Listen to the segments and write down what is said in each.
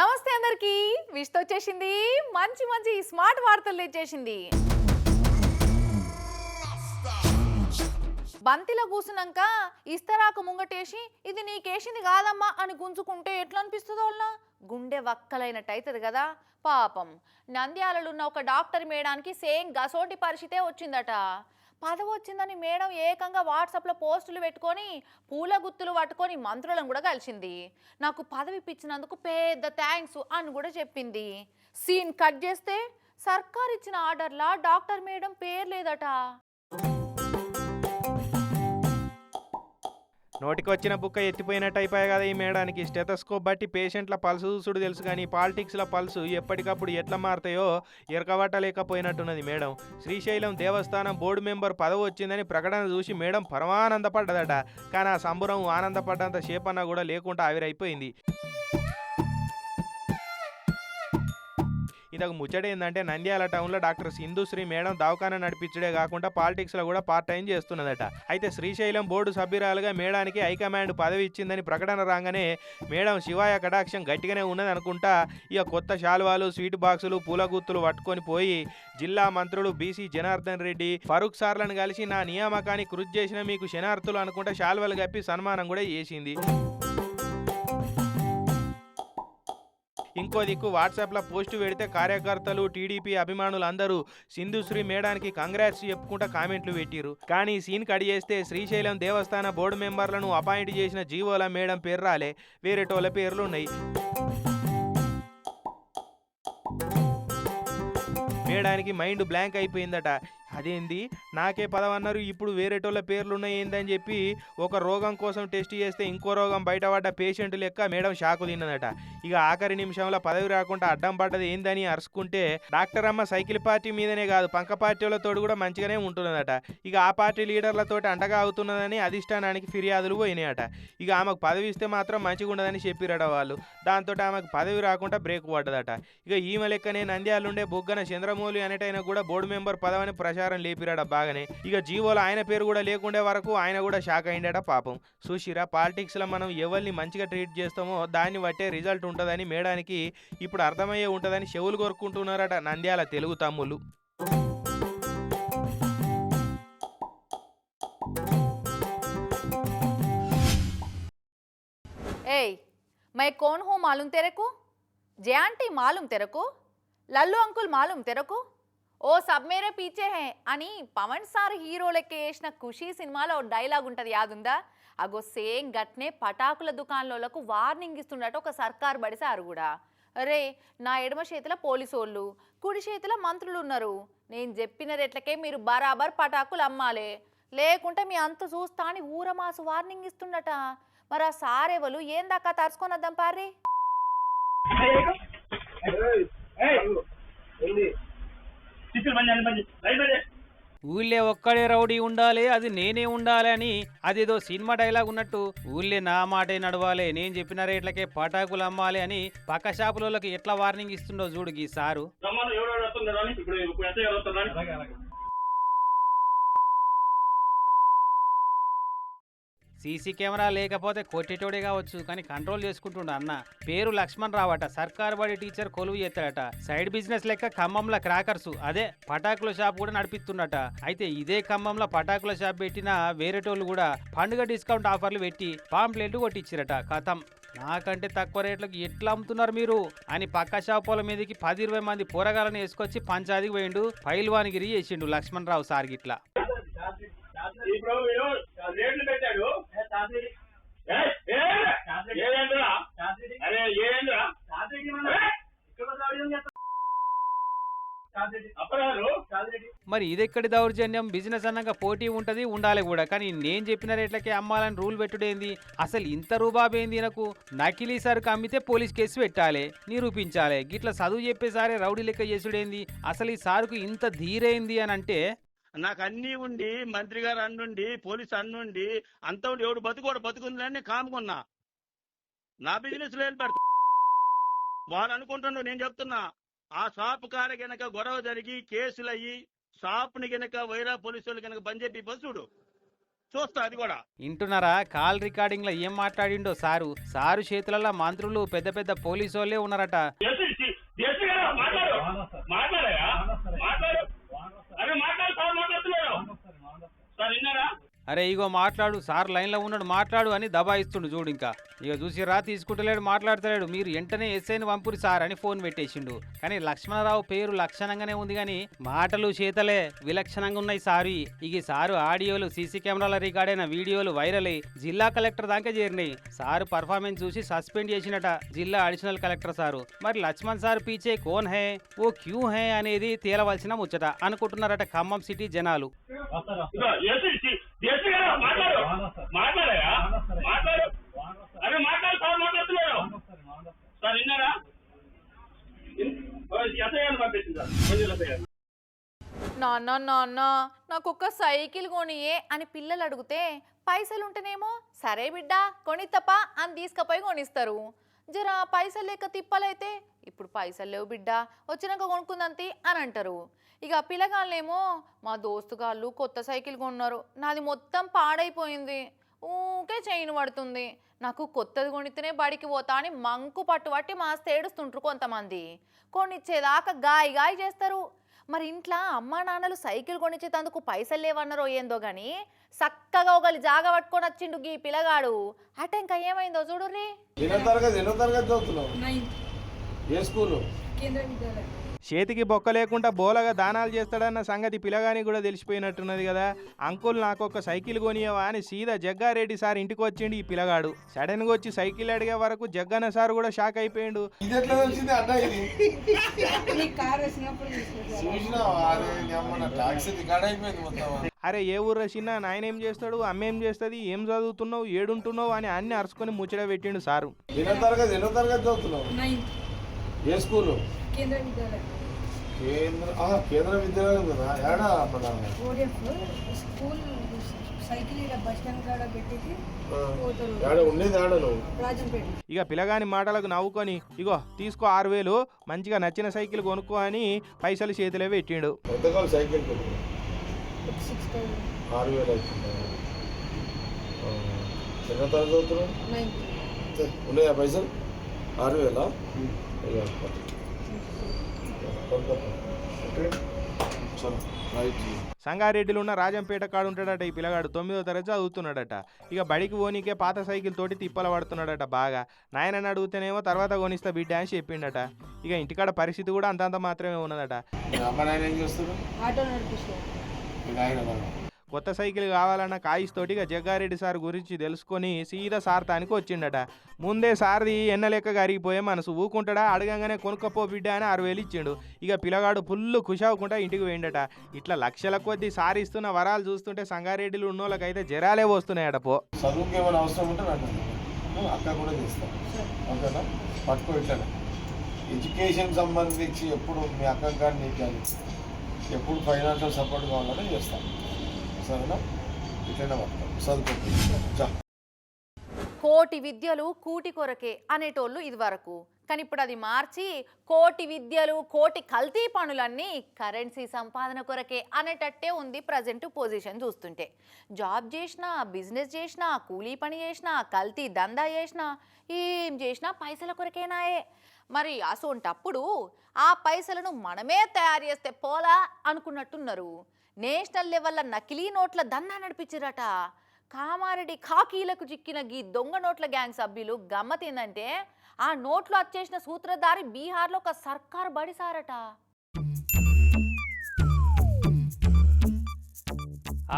నమస్తే అందరికి. విష్తో వచ్చేసింది. మంచి మంచి స్మార్ట్ వార్తలు తెచ్చేసింది. బంతిలో కూసినాక ఇస్తరాకు ముంగటేసి ఇది నీకేసింది కాదమ్మా అని గుంజుకుంటే ఎట్లా అనిపిస్తుందో వాళ్ళ గుండె వక్కలైనట్టు అవుతుంది కదా. పాపం. నంద్యాలలో ఉన్న ఒక డాక్టర్ మేడానికి సేమ్ గసోటి పరిస్థితే వచ్చిందట. పదవి వచ్చిందని మేడం ఏకంగా వాట్సాప్లో పోస్టులు పెట్టుకొని పూల గుత్తులు పట్టుకొని మంత్రులను కూడా కలిసింది. నాకు పదవి ఇప్పించినందుకు పెద్ద థ్యాంక్స్ అని కూడా చెప్పింది. సీన్ కట్ చేస్తే సర్కార్ ఇచ్చిన ఆర్డర్లా డాక్టర్ మేడం పేరు లేదట. నోటికి వచ్చిన బుక్క ఎత్తిపోయినట్టు అయిపోయాయి కదా ఈ మేడానికి. స్టెథోస్కోప్ బట్టి పేషెంట్ల పల్సు చూసుడు తెలుసు కానీ పాలిటిక్స్ల పల్సు ఎప్పటికప్పుడు ఎట్లా మారుతాయో ఎరకబట్టలేకపోయినట్టున్నది మేడం. శ్రీశైలం దేవస్థానం బోర్డు మెంబర్ పదవి వచ్చిందని ప్రకటన చూసి మేడం పరమానందపడ్డదట. కానీ ఆ సంబరం ఆనందపడ్డంత సేపన్న కూడా లేకుండా ఆవిరైపోయింది. ఇంతకు ముచ్చట ఏంటంటే నంద్యాల టౌన్లో డాక్టర్ సింధుశ్రీ మేడం దవాఖానా నడిపించడే కాకుండా పాలిటిక్స్లో కూడా పార్ట్ టైం చేస్తున్నదట. అయితే శ్రీశైలం బోర్డు సభ్యురాలుగా మేడానికి హైకమాండ్ పదవి ఇచ్చిందని ప్రకటన రాగానే మేడం శివాయ కటాక్షం గట్టిగానే ఉన్నది అనుకుంటా ఇక కొత్త శాలువాలు స్వీట్ బాక్సులు పూల గుత్తులు పట్టుకొని పోయి జిల్లా మంత్రులు బీసీ జనార్దన్ రెడ్డి ఫరూక్ సార్లను కలిసి నా నియామకాన్ని కృషి చేసిన మీకు శనార్థులు అనుకుంటా శాల్వాలు కప్పి సన్మానం కూడా చేసింది. ఇంకో దిక్కు వాట్సాప్లో పోస్టు పెడితే కార్యకర్తలు టీడీపీ అభిమానులు అందరూ సింధుశ్రీ మేడానికి కంగ్రాట్స్ చెప్పుకుంటా కామెంట్లు పెట్టిరు కానీ సీన్ కడి చేస్తే శ్రీశైలం దేవస్థాన బోర్డు మెంబర్లను అపాయింట్ చేసిన జీవోల మేడం పేరు రాలే. వేరేటోళ్ళ పేర్లు ఉన్నాయి. మేడానికి మైండ్ బ్లాంక్ అయిపోయిందట. అదేంది? నాకే పదవన్నారు ఇప్పుడు వేరేటోళ్ళ పేర్లు ఉన్నాయి ఏందని చెప్పి ఒక రోగం కోసం టెస్ట్ చేస్తే ఇంకో రోగం బయటపడ్డ పేషెంట్ లెక్క మేడం షాకు తిన్నదట. ఇక ఆఖరి నిమిషంలో పదవి రాకుండా అడ్డం పడ్డది ఏందని అరుచుకుంటే డాక్టర్ అమ్మ సైకిల్ పార్టీ మీదనే కాదు పంక పార్టీలతో కూడా మంచిగానే ఉంటున్నదట. ఇక ఆ పార్టీ లీడర్లతోటి అండగా అవుతున్నదని అధిష్టానానికి ఫిర్యాదులు పోయినాయట. ఇక ఆమెకు పదవి ఇస్తే మాత్రం మంచిగా ఉండదని చెప్పిరట వాళ్ళు. దాంతో ఆమెకు పదవి రాకుండా బ్రేక్ పడ్డదట. ఇక ఈమె లెక్కనే నంద్యాలుండే బొగ్గన చంద్రమౌళి అనేటైనా కూడా బోర్డు మెంబర్ పదవని ప్రచారం లేపిరాడ బాగానే. ఇక జీవోలో ఆయన పేరు కూడా లేకుండే వరకు ఆయన కూడా షాక్ అయిండట పాపం. సుషిరా పాలిటిక్స్లో మనం ఎవరిని మంచిగా ట్రీట్ చేస్తామో దాన్ని బట్టే రిజల్ట్ ఉంటుందని మేడానికి ఇప్పుడు అర్థమయ్యే ఉంటుందని చెవులు కోరుకుంటున్నారట నంద్యాల తెలుగు తమ్ముళ్ళు ఏయ్ మై కోన్ హో మాలూమ్ తెరకు? జయాంటీ మాలూమ్ తెరకు? లల్లు అంకుల్ మాలూమ్ తెరకు? ఓ సబ్ మేరే పీచే హే అని పవన్ సార్ హీరోలకి వేసిన ఖుషీ సినిమాలో డైలాగ్ ఉంటుంది యాదుందా అగో సేమ్ గట్నే పటాకుల దుకాణాలకు వార్నింగ్ ఇస్తుండట ఒక సర్కార్ బడిసారు కూడా అరే నా ఎడమ చేతిలో పోలీసోళ్ళు కుడి చేతిలో మంత్రులు ఉన్నారు నేను చెప్పిన రేట్లకే మీరు బరాబర్ పటాకులు అమ్మాలే లేకుంటే మీ అంత చూస్తా అని ఊరమాసు వార్నింగ్ ఇస్తుండట మరి ఆ సారేవలు ఏం దాకా తరుచుకొనొద్దాం పారి ఊళ్ళే ఒక్కడే రౌడీ ఉండాలి అది నేనే ఉండాలి అని అదేదో సినిమా డైలాగ్ ఉన్నట్టు ఊళ్ళే నా మాటే నడవాలి నేను చెప్పిన రేట్లకే పటాకులు అమ్మాలి అని పక్క షాపులకి ఎట్లా వార్నింగ్ ఇస్తుండో చూడు ఈ సారు రమ్మను ఎవడు వస్తున్నాడు అని ఇప్పుడు ఇప్పుడు ఎంత వస్తున్నాడు సీసీ కెమెరా లేకపోతే కొట్టేటోడే కావచ్చు కానీ కంట్రోల్ చేసుకుంటుండ అన్న. పేరు లక్ష్మణ్ రావట సర్కార్ బడి టీచర్ కొలువు చేస్తాడట. సైడ్ బిజినెస్ లెక్క ఖమ్మంలో క్రాకర్స్ అదే పటాకుల షాప్ కూడా నడిపిస్తుండట. అయితే ఇదే ఖమ్మంలో పటాకుల షాప్ పెట్టిన వేరేటోళ్ళు కూడా పండుగ డిస్కౌంట్ ఆఫర్లు పెట్టి పాంప్లెట్లు కొట్టించారట కథం. నాకంటే తక్కువ రేట్లకు ఎట్లా అమ్ముతున్నారు మీరు? అని పక్క షాపుల మీదకి పది ఇరవై మంది పోరగాలను వేసుకొచ్చి పంచాదికి పోయిండు పైల్వానిగిరి చేసిండు లక్ష్మణ్ రావు సార్ గిట్లా. మరి ఇదెక్కడి దౌర్జన్యం? బిజినెస్ అన్నాక పోటీ ఉంటది ఉండాలి కూడా. కానీ నేను చెప్పిన రేట్లకే అమ్మాలని రూల్ పెట్టుడేంది అసలు ఇంత రూబాబేంది నాకు నకిలీ సరుకు అమ్మితే పోలీస్ కేసు పెట్టాలి నిరూపించాలి. గిట్ల చదువు చెప్పేసారే రౌడీ లెక్క చేసుడేంది? అసలు ఈ సారుకు ఇంత ధీరైంది అని అంటే నాకు అన్నీ ఉండి మంత్రి గారు అన్నుండి పోలీసు అన్నుండి అంత ఉండి ఎవడు బతుకోడు బతుకుందని కాముకున్నా. నా బిజినెస్లో పెడతా? వాడు అనుకుంటున్నాడు నేను చెప్తున్నా. ఆ షాప్ కాడ గనక గొడవ జరిగి కేసులు అయ్యి షాప్ని గనక వైరా పోలీసు వాళ్ళు గనక బంద్ చెప్పి చూడు. చూస్తా అది కూడా. వింటున్నారా కాల్ రికార్డింగ్లో ఏం మాట్లాడిండో సారు. సారు చేతులలో మంత్రులు పెద్ద పెద్ద పోలీసు వాళ్ళే ఉన్నారట దేశీ దేశీ గారు మాట్లాడు మాట్లాడయా మాట్లాడు అరే మాట్లాడు సార్ మాట్లాడుతున్నారు సార్ విన్నారా అరే ఇగో మాట్లాడు సార్ లైన్లో ఉన్నాడు మాట్లాడు అని దబాయిస్తుండు చూడు ఇంకా. ఇక చూసిరా తీసుకుంటలేడు మాట్లాడతలేడు. మీరు వెంటనే ఎస్ఐని పంపురి సార్ అని ఫోన్ పెట్టేసిండు. కానీ లక్ష్మణరావు పేరు లక్షణంగానే ఉంది కానీ మాటలు చేతలే విలక్షణంగా ఉన్నాయి సారు. ఇక సారు ఆడియోలు సీసీ కెమెరాల రికార్డ్ అయిన వీడియోలు వైరల్ అయ్యి జిల్లా కలెక్టర్ దాకా చేరినాయి. సారు పర్ఫార్మెన్స్ చూసి సస్పెండ్ చేసినట జిల్లా అడిషనల్ కలెక్టర్ సారు. మరి లక్ష్మణ్ సార్ పీచే కోన్ హే ఓ క్యూ హే అనేది తేలవలసిన ముచ్చట అనుకుంటున్నారట ఖమ్మం సిటీ జనాలు. గారు మాట్లాడు. మాట్లాడు. అరే మాట్లాడు సార్ సార్ విన్నారా? ఎస్ఐ పంపించింది సార్. మంజుల గారు. నాన్న నాన్న నాకు ఒక సైకిల్ కొనియే అని పిల్లలు అడిగితే పైసలు ఉంటేనేమో సరే బిడ్డ కొనిత్తపా అని తీసుకపోయి కొనిస్తారు. జరా పైసలు లేక తిప్పలైతే ఇప్పుడు పైసలు లేవు బిడ్డ వచ్చినాక కొనుక్కుందంతి అని అంటారు. ఇక పిల్లగాళ్ళేమో మా దోస్తుగాళ్ళు కొత్త సైకిల్ కొన్నారు. నాది మొత్తం పాడైపోయింది. ఊకే చైన్ పడుతుంది. నాకు కొత్తది కొనితేనే బడికి పోతా అని మంకు పట్టుబట్టి మా ఏడుస్తుంటారు కొంతమంది. కొనిచ్చేదాకా గాయ గాయ చేస్తారు. మరి ఇంట్లో అమ్మా నాన్నలు సైకిల్ కొనిచ్చేటందుకు పైసలు లేవన్నారో ఏందో గాని చక్కగా ఒకలి జాగ పట్టుకొని వచ్చిండు గీ పిల్లగాడు. అట ఇంకా ఏమైందో ఎన్నో తరగతి ఎన్నో తరగతి చదువుతున్నావు? ఏ స్కూలు? కేంద్ర విద్యాలయం. చేతికి బొక్క లేకుండా బోలగా దానాలు చేస్తాడన్న సంగతి పిల్లగానికి కూడా తెలిసిపోయినట్టున్నది కదా. అంకుల్ నాకు ఒక సైకిల్ కొనియవా అని సీదా జగ్గారెడ్డి సార్ ఇంటికి వచ్చిండు ఈ పిల్లగాడు సడన్గా వచ్చి సైకిల్ అడిగే వరకు జగ్గన్న సార్ కూడా షాక్ అయిపోయిండు. అరే ఏ ఊర్రా చిన్న? నాయన ఏం చేస్తాడు? అమ్మ ఏం చేస్తుంది? ఏం చదువుతున్నావు? ఏడుంటున్నావు? అని అన్ని అరుచుకొని ముచ్చట పెట్టిండు సారు. తరగతి తరగతి ఏ స్కూలు? కేంద్ర విద్యాలయం. కేంద్ర ఆ, కేంద్ర విద్యాలయం కదా. ఏడా మన స్కూల్ ఇక పిల్లగాని మాటలకు నవ్వుకొని ఇగో తీసుకో ఆరు వేలు మంచిగా నచ్చిన సైకిల్ కొనుక్కో అని పైసలు చేతిలో పెట్టిండు. సైకిల్ ఆరు వేలు తరగతి పైసలు? ఆరు వేలా? సంగారెడ్డిలో ఉన్న రాజంపేట కాడు ఉంటాడట ఈ పిల్లగాడు. తొమ్మిదో తరగతి చదువుతున్నాడట. ఇక బడికి పోనీకే పాత సైకిల్ తోటి తిప్పల పడుతున్నాడట బాగా. నాయనని అడిగితేనేమో తర్వాత కొనిస్తా బిడ్డ అని చెప్పిండట. ఇక ఇంటికాడ పరిస్థితి కూడా అంతంత మాత్రమే ఉన్నదట. కొత్త సైకిల్ కావాలన్న కాయిస్తోటి ఇక జగ్గారెడ్డి సార్ గురించి తెలుసుకొని సీదా సార్ తానికి వచ్చిండట. ముందే సార్ది ఎన్న లెక్క కరిగిపోయే మనసు ఊకుంటాడా? అడగంగానే కొనుక్కపో బిడ్డ అని ఆరు వేలు ఇచ్చిండు. ఇక పిల్లగాడు ఫుల్ ఖుషి అవ్వకుండా ఇంటికి పోయిండట. ఇట్లా లక్షల కొద్దీ సార్ ఇస్తున్న వరాలు చూస్తుంటే సంగారెడ్డిలో ఉన్నోళ్ళకైతే జరాలే వస్తున్నాయట పో. చదువుకి ఏమైనా అవసరం ఉంటే అక్క కూడా చేస్తాను ఓకేనా? పట్టుకో ఎడ్యుకేషన్ సంబంధించి ఎప్పుడు మీ అక్క కానీ నీకు కానీ ఎప్పుడు ఫైనాన్షియల్ సపోర్ట్ కావాలని చేస్తాను సరేనా ఇట్లనే కోటి విద్యలు కూటి కొరకే అనేటోళ్ళు ఇదివరకు. కానీ ఇప్పుడు అది మార్చి కోటి విద్యలు కోటి కల్తీ పనులన్నీ కరెన్సీ సంపాదన కొరకే అనేటట్టే ఉంది ప్రజెంట్ పొజిషన్ చూస్తుంటే. జాబ్ చేసినా బిజినెస్ చేసినా కూలీ పని చేసినా కల్తీ దందా చేసినా ఏం చేసినా పైసల కొరకేనాయే. మరి అసోంటప్పుడు ఆ పైసలను మనమే తయారు చేస్తే పోలా అనుకున్నట్టున్నారు. నేషనల్ లెవెల్ల నకిలీ నోట్ల దందా నడిపించారట. కామారెడ్డి ఖాకీలకు చిక్కిన గీ దొంగ నోట్ల గ్యాంగ్ సభ్యులు గమ్మత్ ఏంటంటే ఆ నోట్లు వచ్చేసిన సూత్రధారి బీహార్లో ఒక సర్కార్ బడిసారట.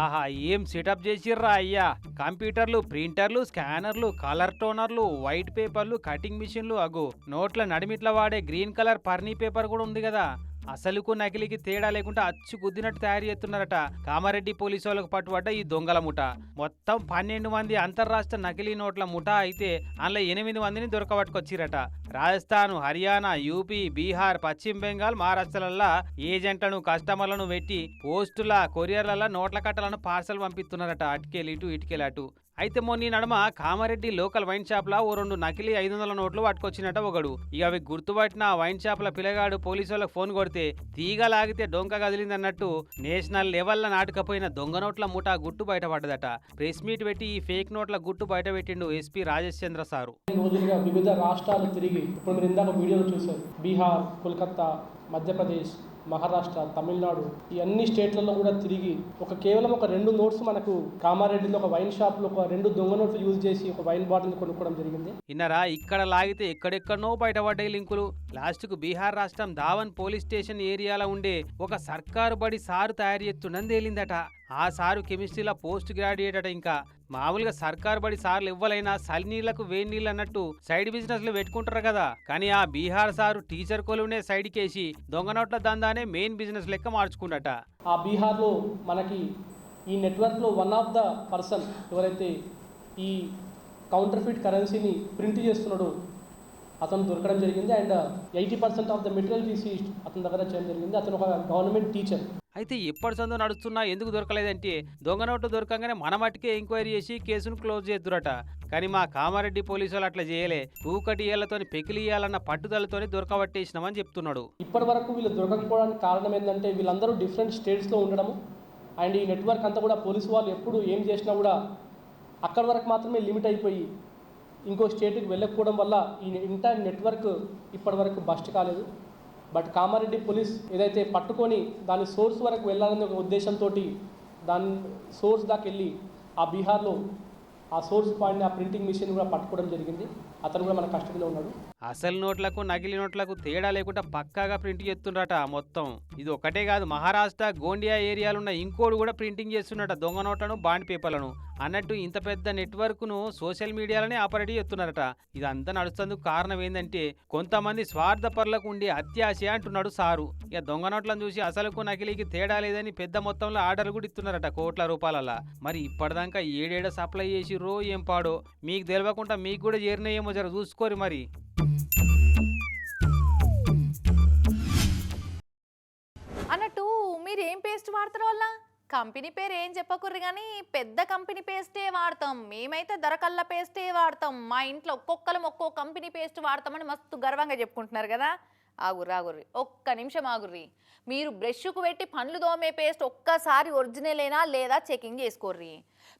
ఆహా ఏం సెటప్ చేసిర్రా అయ్యా? కంప్యూటర్లు ప్రింటర్లు స్కానర్లు కలర్ టోనర్లు వైట్ పేపర్లు కటింగ్ మిషన్లు అగు. నోట్ల నడిమిట్ల వాడే గ్రీన్ కలర్ పర్నీ పేపర్ కూడా ఉంది కదా. అసలుకు నకిలీకి తేడా లేకుండా అచ్చు గుద్దినట్టు తయారు చేస్తున్నారట. కామారెడ్డి పోలీసు వాళ్ళకు పట్టుబడ్డ ఈ దొంగల ముఠ. మొత్తం పన్నెండు మంది అంతర్రాష్ట్ర నకిలీ నోట్ల ముఠ అయితే అందులో ఎనిమిది మందిని దొరకబట్టుకొచ్చిరట. రాజస్థాన్ హర్యానా యూపీ బీహార్ పశ్చిమ బెంగాల్ మహారాష్ట్రలల్లా ఏజెంట్లను కస్టమర్లను పెట్టి పోస్టుల కొరియర్లలో నోట్ల కట్టలను పార్సల్ పంపిస్తున్నారట. అటుకెళ్ళి ఇటు ఇటుకెళ్ళి అటు. అయితే మొన్న నడమ కామారెడ్డి లోకల్ వైన్ షాప్లో ఓ రెండు నకిలీ ఐదు వందల నోట్లు పట్టుకొచ్చినట్ట ఒకడు. ఇక అవి గుర్తుపట్టిన ఆ వైన్ షాప్ల పిల్లగాడు పోలీసు వాళ్ళకి ఫోన్ కొడితే తీగ లాగితే డొంక కదిలింది అన్నట్టు నేషనల్ లెవెల్ల నాటుకపోయిన దొంగ నోట్ల ముఠా గుట్టు బయటపడ్డదట. ప్రెస్ మీట్ పెట్టి ఈ ఫేక్ నోట్ల గుట్టు బయట పెట్టిండు ఎస్పీ రాజేష్ చంద్ర సారు రోజులుగా వివిధ రాష్ట్రాలు తిరిగి ఇప్పుడు మీరు ఇందాక వీడియోలు చూశారు. బీహార్ కోల్కత్తా మధ్యప్రదేశ్ మహారాష్ట్ర తమిళనాడు ఈ అన్ని స్టేట్లలో కూడా తిరిగి ఒక కేవలం ఒక రెండు నోట్స్ మనకు కామారెడ్డిలో ఒక వైన్ షాప్లో ఒక రెండు దొంగ నోట్లు యూజ్ చేసి ఒక వైన్ బాటిల్ కొనుక్కోవడం జరిగింది. ఇన్నరా? ఇక్కడ లాగితే ఎక్కడెక్కడనో బయటపడ్డాయి లింకులు. లాస్ట్కు బీహార్ రాష్ట్రం దావన్ పోలీస్ స్టేషన్ ఏరియాలో ఉండే ఒక సర్కారు బడి సారు తయారు చేస్తుండని తేలిందట. ఆ సారు కెమిస్ట్రీలో పోస్ట్ గ్రాడ్యుయేట్ అట ఇంకా. మామూలుగా సర్కారు బడి సార్లు ఇవ్వలైనా సలినీళ్ళకు వేడి నీళ్ళు అన్నట్టు సైడ్ బిజినెస్లు పెట్టుకుంటారు కదా. కానీ ఆ బీహార్ సారు టీచర్ కొలువునే సైడ్కేసి దొంగ నోట్ల దందానే మెయిన్ బిజినెస్ లెక్క మార్చుకున్నట. ఆ బీహార్లో మనకి ఈ నెట్వర్క్లో వన్ ఆఫ్ ద పర్సన్ ఎవరైతే ఈ కౌంటర్ఫిట్ కరెన్సీని ప్రింట్ చేస్తున్నాడో అతను దొరకడం జరిగింది. And eighty percent of the material తీసి అతని దగ్గర చేయడం జరిగింది. అతను ఒక గవర్నమెంట్ టీచర్. అయితే ఇప్పటి సందు నడుస్తున్నా ఎందుకు దొరకలేదంటే దొంగ నోట్లు దొరకంగానే మన మట్టుకే ఎంక్వైరీ చేసి కేసును క్లోజ్ చేద్దురట. కానీ మా కామారెడ్డి పోలీసులు వాళ్ళు అట్లా చేయలే. ఊకటియాలతోని ఏళ్ళతోని పెకిలియాలన్న పట్టుదలతోని దొరకబట్టేసినామని చెప్తున్నాడు. ఇప్పటి వరకు వీళ్ళు దొరకకపోవడానికి కారణం ఏంటంటే వీళ్ళందరూ డిఫరెంట్ స్టేట్స్లో ఉండడము. అండ్ ఈ నెట్వర్క్ అంతా కూడా పోలీసు వాళ్ళు ఎప్పుడు ఏం చేసినా కూడా అక్కడి వరకు మాత్రమే లిమిట్ అయిపోయి ఇంకో స్టేట్కి వెళ్ళకపోవడం వల్ల ఈ ఇంటర్ నెట్వర్క్ ఇప్పటి వరకు బస్ట్ కాలేదు. బట్ కామారెడ్డి పోలీస్ ఏదైతే పట్టుకొని దాని సోర్స్ వరకు వెళ్ళాలనే ఒక ఉద్దేశంతో దాని సోర్స్ దాకా వెళ్ళి ఆ బీహార్లో ఆ సోర్స్ పాయింట్ ఆ ప్రింటింగ్ మిషన్ కూడా పట్టుకోవడం జరిగింది. అతను కూడా మన కస్టడీలో ఉన్నాడు. అసలు నోట్లకు నకిలీ నోట్లకు తేడా లేకుండా పక్కాగా ప్రింట్ చేస్తుండట మొత్తం. ఇది ఒకటే కాదు మహారాష్ట్ర గోండియా ఏరియాలో ఉన్న ఇంకోడు కూడా ప్రింటింగ్ చేస్తున్నట దొంగ నోట్లను బాండ్ పేపర్లను. అన్నట్టు ఇంత పెద్ద నెట్వర్క్ను సోషల్ మీడియాలోనే ఆపరేట్ చేస్తున్నారట. ఇదంతా నడుస్తుందుకు కారణం ఏంటంటే కొంతమంది స్వార్థపరులకు ఉండే అత్యాశ అంటున్నాడు సారు. ఇక దొంగ నోట్లను చూసి అసలుకు నకిలీకి తేడా లేదని పెద్ద మొత్తంలో ఆర్డర్లు కూడా ఇస్తున్నారట కోట్ల రూపాయల మరి ఇప్పటిదాకా ఏడేడ సప్లై చేసిర్రో ఏం పాడో? మీకు తెలియకుండా మీకు కూడా చేరినాయేమో జర చూసుకోరు మరి. అన్నట్టు మీరు ఏం పేస్ట్ వాడతారు వల్ల కంపెనీ పేరు ఏం చెప్పకుర్రి కానీ పెద్ద కంపెనీ పేస్టే వాడతాం. మేమైతే దొరకల్ల పేస్టే వాడతాం. మా ఇంట్లో ఒక్కొక్కరం ఒక్కో కంపెనీ పేస్ట్ వాడతామని మస్తు గర్వంగా చెప్పుకుంటున్నారు కదా? ఆగుర్రి ఆగుర్రి. ఒక్క నిమిషం ఆగుర్రి. మీరు బ్రష్కు పెట్టి పండ్లు దోమే పేస్ట్ ఒక్కసారి ఒరిజినలేనా లేదా చెకింగ్ చేసుకోర్రి.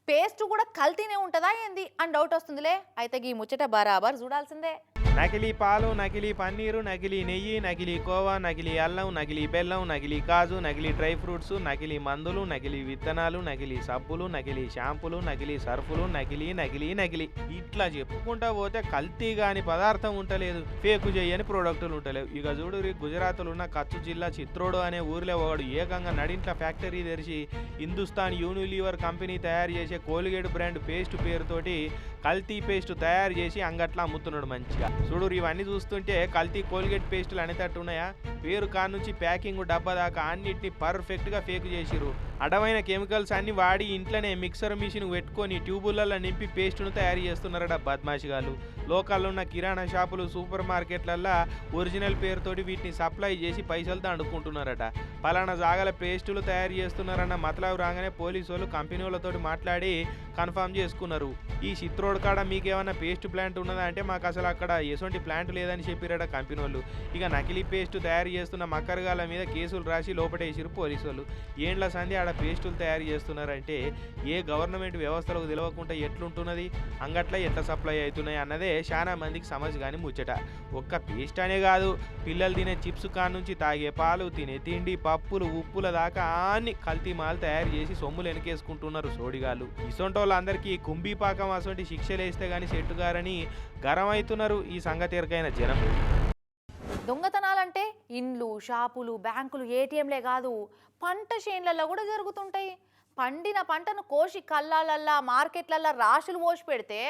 పేస్ట్ కూడా కల్తీనే ఉంటుందా ఏంది? అని డౌట్ వస్తుందిలే. అయితే ఈ ముచ్చట బరాబర్ చూడాల్సిందే. నకిలీ పాలు నకిలీ పన్నీరు నకిలీ నెయ్యి నకిలీ కోవా నకిలీ అల్లం నకిలీ బెల్లం నకిలీ కాజు నకిలీ డ్రై ఫ్రూట్స్ నకిలీ మందులు నకిలీ విత్తనాలు నకిలీ సబ్బులు నకిలీ షాంపులు నకిలీ సర్ఫులు నకిలీ నకిలీ నకిలీ. ఇట్లా చెప్పుకుంటా పోతే కల్తీ కాని పదార్థం ఉండలేదు ఫేకు చేయని ప్రోడక్టులు ఉండలేవు ఇక చూడు గుజరాత్లో ఉన్న కచ్చు జిల్లా చిత్రోడు అనే ఊరిలో ఒకడు ఏకంగా నడింట్ల ఫ్యాక్టరీ తెరిచి హిందుస్థాన్ యూనిలీవర్ కంపెనీ తయారు చేసే కోల్గేట్ బ్రాండ్ పేస్ట్ పేరుతోటి కల్తీ పేస్ట్ తయారు చేసి అంగట్లా అమ్ముతున్నాడు మంచిగా. చూడు ఇవన్నీ చూస్తుంటే కల్తీ కోల్గేట్ పేస్టులు అనేటట్టు ఉన్నాయా? పేరు కాడ నుంచి ప్యాకింగ్ డబ్బా దాకా అన్నిటిని పర్ఫెక్ట్గా ఫేక్ చేసిరు అడవైన కెమికల్స్ అన్ని వాడి ఇంట్లోనే మిక్సర్ మిషన్ పెట్టుకొని ట్యూబులలో నింపి పేస్టును తయారు చేస్తున్నారట బద్మాషిగాలు లోకల్లో ఉన్న కిరాణా షాపులు సూపర్ మార్కెట్లల్లో ఒరిజినల్ పేరుతోటి వీటిని సప్లై చేసి పైసలతో దండుకుంటున్నారట పలానా జాగల పేస్టులు తయారు చేస్తున్నారన్న మతలబు రాగానే పోలీసు వాళ్ళు కంపెనీ వాళ్ళతోటి మాట్లాడి కన్ఫర్మ్ చేసుకున్నారు. ఈ చిత్రోడ్ కాడ మీకు ఏమైనా పేస్ట్ ప్లాంట్ ఉన్నదా అంటే మాకు అసలు అక్కడ ఎటువంటి ప్లాంట్ లేదని చెప్పిరట కంపెనీ వాళ్ళు. ఇక నకిలీ పేస్ట్ తయారు చేస్తున్న మక్కరగాల మీద కేసులు రాసి లోపటేసిరు పోలీసు వాళ్ళు. ఏండ్ల సంధి ఆడ పేస్టులు తయారు చేస్తున్నారంటే ఏ గవర్నమెంట్ వ్యవస్థలకు తెలియకుండా ఎట్లుంటున్నది? అంగట్ల ఎట్లా సప్లై అవుతున్నాయి అన్నదే చాలా మందికి సమస్య కానీ ముచ్చట. ఒక్క పేస్ట్ అనే కాదు పిల్లలు తినే చిప్స్ కాడ నుంచి తాగే పాలు తినే తిండి పప్పులు ఉప్పుల దాకా అన్ని కల్తీ మాలు తయారు చేసి సొమ్ములు వెనకేసుకుంటున్నారు సోడిగాళ్ళు. ఇసొంటోళ్ళందరికీ కుంభీపాకం అసొంటి శిక్ష శిక్షలేస్తే కానీ సెట్టుగారని గరం అవుతున్నారు ఈ సంగతి ఎరకైన జనం. దొంగతనాలంటే ఇండ్లు షాపులు బ్యాంకులు ఏటీఎంలే కాదు పంట చేన్లలో కూడా జరుగుతుంటాయి. పండిన పంటను కోసి కళ్ళాలల్లా మార్కెట్లల్లా రాశులు పోసి పెడితే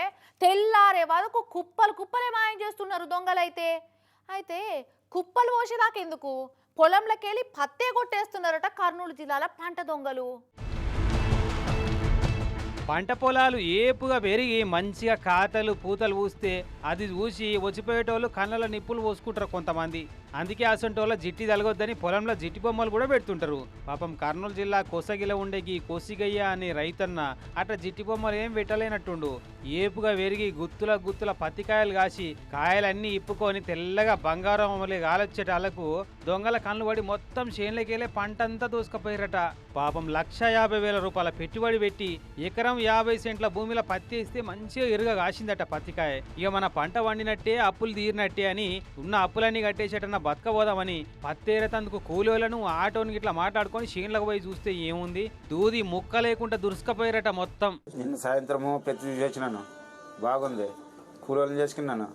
తెల్లారే వరకు కుప్పలు కుప్పలే మాయం చేస్తున్నారు దొంగలైతే. అయితే కుప్పలు పోసేదాకెందుకు పొలంలోకి పొలంలోకెళ్ళి పత్తే కొట్టేస్తున్నారట కర్నూలు జిల్లాల పంట దొంగలు. పంట పొలాలు ఏపుగా పెరిగి మంచిగా కాతలు పూతలు పూస్తే అది చూసి వచ్చిపోయేటోళ్ళు కళ్ళలో నిప్పులు పోసుకుంటారు కొంతమంది. అందుకే అసంటోళ్ళ జిట్టి తలగొద్దని పొలంలో జిట్టి బొమ్మలు కూడా పెడుతుంటారు. పాపం కర్నూలు జిల్లా కోసగిలో ఉండే ఈ కోసిగయ్య అనే రైతన్న అట్లా జిట్టి బొమ్మలు ఏం పెట్టలేనట్టుండు. ఏపుగా వెరిగి గుత్తుల గుత్తుల పత్తికాయలు కాసి కాయలన్నీ ఇప్పుకొని తెల్లగా బంగారం అమలే గాలొచ్చేటాలకు దొంగల కళ్ళు పడి మొత్తం చేనులకెళ్ళే పంటంతా దూసుకుపోయారట పాపం లక్ష యాభై వేల రూపాయల పెట్టుబడి పెట్టి ఎకరం యాభై సెంట్ల భూమిలో పత్తి వేస్తే మంచిగా ఎరుగా కాసిందట పత్తికాయ. ఇక మన పంట వండినట్టే అప్పులు తీరినట్టే అని ఉన్న అప్పులన్నీ కట్టేసేటన్న బతకబోదామని పత్తేరతందుకు కూలీలను ఆటోని ఇట్లా మాట్లాడుకొని షీన్లకు పోయి చూస్తే ఏముంది? దూది ముక్క లేకుండా దురుసుకపోయారట మొత్తం. నిన్న సాయంత్రము పెద్ద చేసినాను. బాగుంది. కూలీలను చేసుకున్నాను.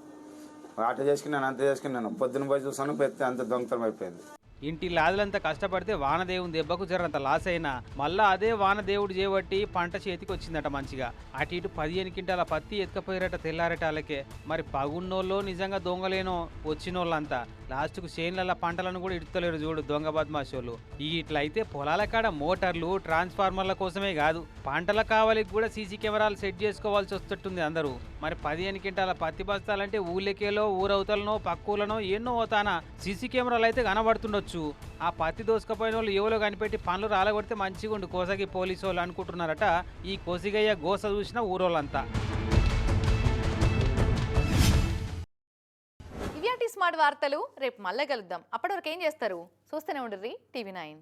ఆట చేసుకున్నాను అంత చేసుకున్నాను. పొద్దున పోయి చూసాను పెద్ద అంత దొంగతనం అయిపోయింది. ఇంటి లాదులంతా కష్టపడితే వానదేవుని దెబ్బకు జరంత లాస్ అయినా మళ్ళా అదే వానదేవుడు చేపట్టి పంట చేతికి వచ్చిందట మంచిగా. అటు ఇటు పదిహేను క్వింటాల పత్తి ఎత్తుకపోయారట తెల్లారటాలకే మరి పగున్నోళ్ళో నిజంగా దొంగలేనో వచ్చినోళ్ళంతా. లాస్ట్కు చేనుల పంటలను కూడా ఇడతలేరు చూడు దొంగ బద్మాషోళ్ళు. ఈ ఇట్లయితే పొలాల కాడ మోటార్లు ట్రాన్స్ఫార్మర్ల కోసమే కాదు. పంటల కావలికి కూడా సీసీ కెమెరాలు సెట్ చేసుకోవాల్సి వస్తుంటుంది అందరూ. మరి పదిహేను క్వింటాల పత్తి బస్తాలంటే ఊళ్ళకేలో ఊరవతలనో పక్కూలనో ఎన్నో అవుతానా సీసీ కెమెరాలు అయితే కనబడుతుండొచ్చు. ఆ పత్తి దోసుకపోయిన వాళ్ళు ఎవరో కనిపెట్టి పనులు రాలగొడితే మంచిగా ఉండు. కోసగి పోలీసు వాళ్ళు అనుకుంటున్నారట. ఈ కోసిగయ్య గోస చూసిన ఊరోళ్ళంతా. ఇవి స్మార్ట్ వార్తలు రేపు మళ్ళీ కలుద్దాం. అప్పటివరకు ఏం చేస్తారు? చూస్తూనే ఉండర్రి టీవీ నైన్.